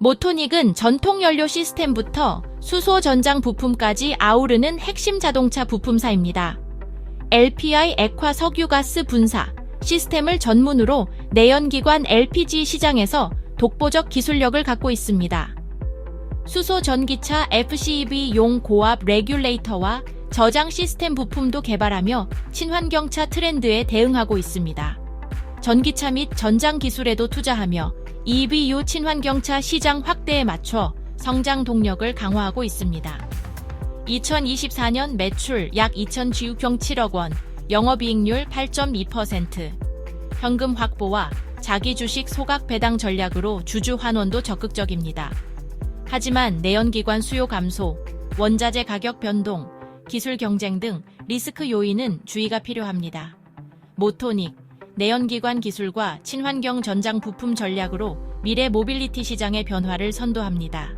모토닉은 전통 연료 시스템부터 수소 전장 부품까지 아우르는 핵심 자동차 부품사입니다. LPI 액화 석유가스 분사 시스템을 전문으로 내연기관 LPG 시장에서 독보적 기술력을 갖고 있습니다. 수소 전기차 FCEV용 고압 레귤레이터와 저장 시스템 부품도 개발하며 친환경차 트렌드에 대응하고 있습니다. 전기차 및 전장 기술에도 투자하며 EVU 친환경차 시장 확대에 맞춰 성장 동력을 강화하고 있습니다. 2024년 매출 약 2,000GU평 7억 원, 영업이익률 8.2%, 현금 확보와 자기 주식 소각 배당 전략으로 주주 환원도 적극적입니다. 하지만 내연기관 수요 감소, 원자재 가격 변동, 기술 경쟁 등 리스크 요인은 주의가 필요합니다. 모토닉, 내연기관 기술과 친환경 전장 부품 전략으로 미래 모빌리티 시장의 변화를 선도합니다.